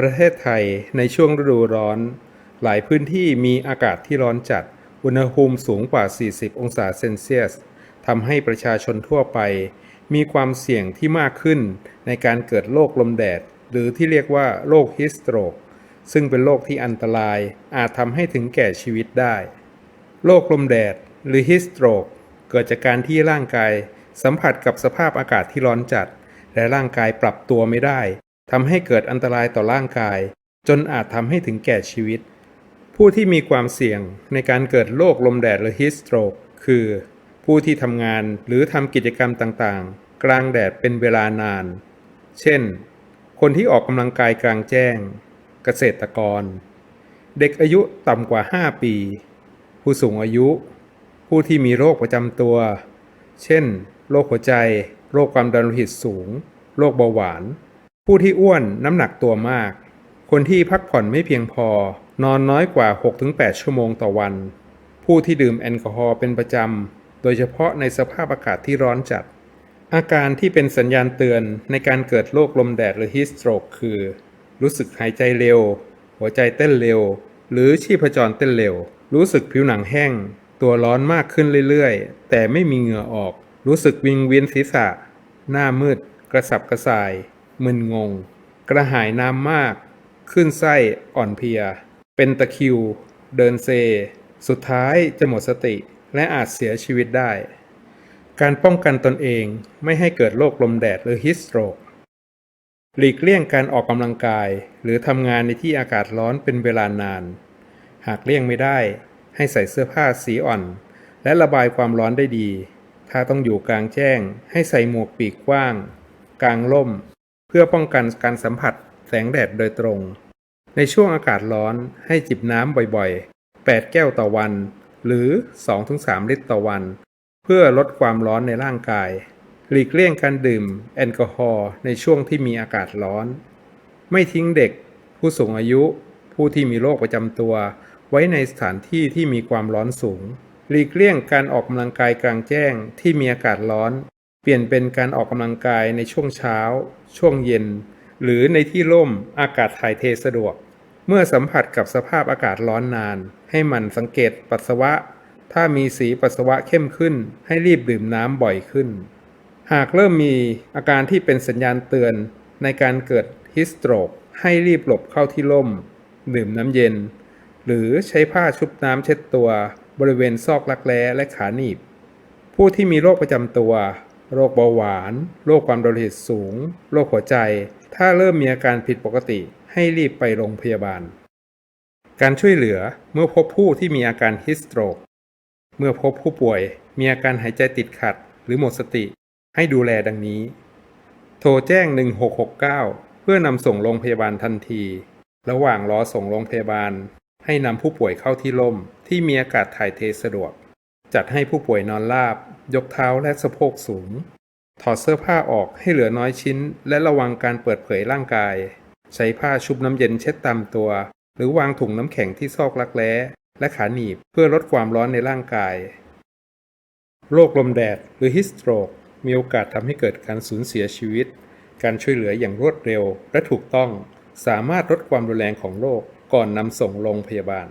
ประเทศไทยในช่วงฤดูร้อน หลายพื้นที่มีอากาศที่ร้อนจัด อุณหภูมิสูงกว่า 40 องศาเซนเซียสทำให้ประชาชนทั่วไป มีความเสี่ยงที่มากขึ้นในการเกิดโรคลมแดด หรือที่เรียกว่าโรคฮิสโตรก ซึ่งเป็นโรคที่อันตรายอาจทำให้ถึงแก่ชีวิตได้ โรคลมแดดหรือฮิสโตรก เกิดจากการที่ร่างกาย สัมผัสกับสภาพอากาศที่ร้อนจัด และร่างกายปรับตัวไม่ได้ ทำให้เกิดอันตรายต่อร่างกาย จนอาจทำให้ถึงแก่ชีวิต ผู้ที่มีความเสี่ยงในการเกิดโรคลมแดดหรือฮิสโตรกคือ ผู้ที่ทำงานหรือทำกิจกรรมต่างๆ กลางแดดเป็นเวลานาน เช่น คนที่ออกกำลังกายกลางแจ้ง เกษตรกร เด็กอายุต่ำกว่า 5 ปี ผู้สูงอายุ ผู้ที่มีโรคประจำตัว เช่น โรคหัวใจ โรคความดันโลหิตสูง โรคเบาหวาน ผู้ที่อ้วนน้ำหนักตัวมาก คนที่พักผ่อนไม่เพียงพอ นอนน้อยกว่า 6-8 ชั่วโมงต่อวัน ผู้ที่ดื่มแอลกอฮอล์เป็นประจำ โดยเฉพาะในสภาพอากาศที่ร้อนจัด อาการที่เป็นสัญญาณเตือนในการเกิดโรคลมแดดหรือฮิสโตรกคือ รู้สึกหายใจเร็ว หัวใจเต้นเร็ว หรือชีพจรเต้นเร็ว รู้สึกผิวหนังแห้ง ตัวร้อนมากขึ้นเรื่อยๆ แต่ไม่มีเหงื่อออก รู้สึกวิงเวียนศีรษะ หน้ามืด กระสับกระส่าย มึนงง กระหายน้ำมาก ขึ้นไส้อ่อนเพลีย เป็นตะคิว เดินเซ สุดท้ายจะหมดสติและอาจเสียชีวิตได้ การป้องกันตนเองไม่ให้เกิดโรคลมแดดหรือฮิสโตรกหลีกเลี่ยงการออกกำลังกาย หรือทำงานในที่อากาศร้อนเป็นเวลานาน หากเลี่ยงไม่ได้ ให้ใส่เสื้อผ้าสีอ่อน และระบายความร้อนได้ดี ถ้าต้องอยู่กลางแจ้ง ให้ใส่หมวกปีกกว้าง กลางร่ม พื่อป้องกันการสัมผัสแสงแดดโดยตรง ในช่วงอากาศร้อนให้จิบน้ำบ่อยๆ 8 แก้วต่อวัน หรือ 2-3 ลิตรต่อวัน เพื่อลดความร้อนในร่างกาย หลีกเลี่ยงการดื่มแอลกอฮอล์ในช่วงที่มีอากาศร้อน ไม่ทิ้งเด็ก ผู้สูงอายุ ผู้ที่มีโรคประจำตัว ไว้ในสถานที่ที่มีความร้อนสูง หลีกเลี่ยงการออกกำลังกายกลางแจ้งที่มีอากาศร้อน เปลี่ยนเป็นการออกกำลังกายในช่วงเช้า ช่วงเย็น หรือในที่ร่มอากาศถ่ายเทสะดวก เมื่อสัมผัสกับสภาพอากาศร้อนนาน ให้มันสังเกตปัสสาวะ ถ้ามีสีปัสสาวะเข้มขึ้น ให้รีบดื่มน้ำบ่อยขึ้น หากเริ่มมีอาการที่เป็นสัญญาณเตือนในการเกิดฮิสโตรกให้รีบหลบเข้าที่ร่ม ดื่มน้ำเย็น หรือใช้ผ้าชุบน้ำเช็ดตัว บริเวณซอกรักแร้และขาหนีบ ผู้ที่มีโรคประจำตัว โรคเบาหวาน โรคความดันโลหิตสูง โรคหัวใจ ถ้าเริ่มมีอาการผิดปกติให้รีบไปโรงพยาบาล การช่วยเหลือเมื่อพบผู้ที่มีอาการฮิสโตรก เมื่อพบผู้ป่วยมีอาการหายใจติดขัด หรือหมดสติ ให้ดูแลดังนี้ โทรแจ้ง 1669 เพื่อนำส่งโรงพยาบาลทันที ระหว่างรอส่งโรงพยาบาล ให้นำผู้ป่วยเข้าที่ร่มที่มีอากาศถ่ายเทสะดวก จัดให้ผู้ป่วยนอนราบ ยกเท้าและสะโพกสูง ถอดเสื้อผ้าออกให้เหลือน้อยชิ้น และระวังการเปิดเผยร่างกาย ใช้ผ้าชุบน้ำเย็นเช็ดตามตัว หรือวางถุงน้ำแข็งที่ซอกรักแร้และขาหนีบเพื่อลดความร้อนในร่างกาย โรคลมแดดหรือฮิสโตรกมีโอกาสทำให้เกิดการสูญเสียชีวิต การช่วยเหลืออย่างรวดเร็วและถูกต้อง สามารถลดความรุนแรงของโรคก่อนนำส่งโรงพยาบาล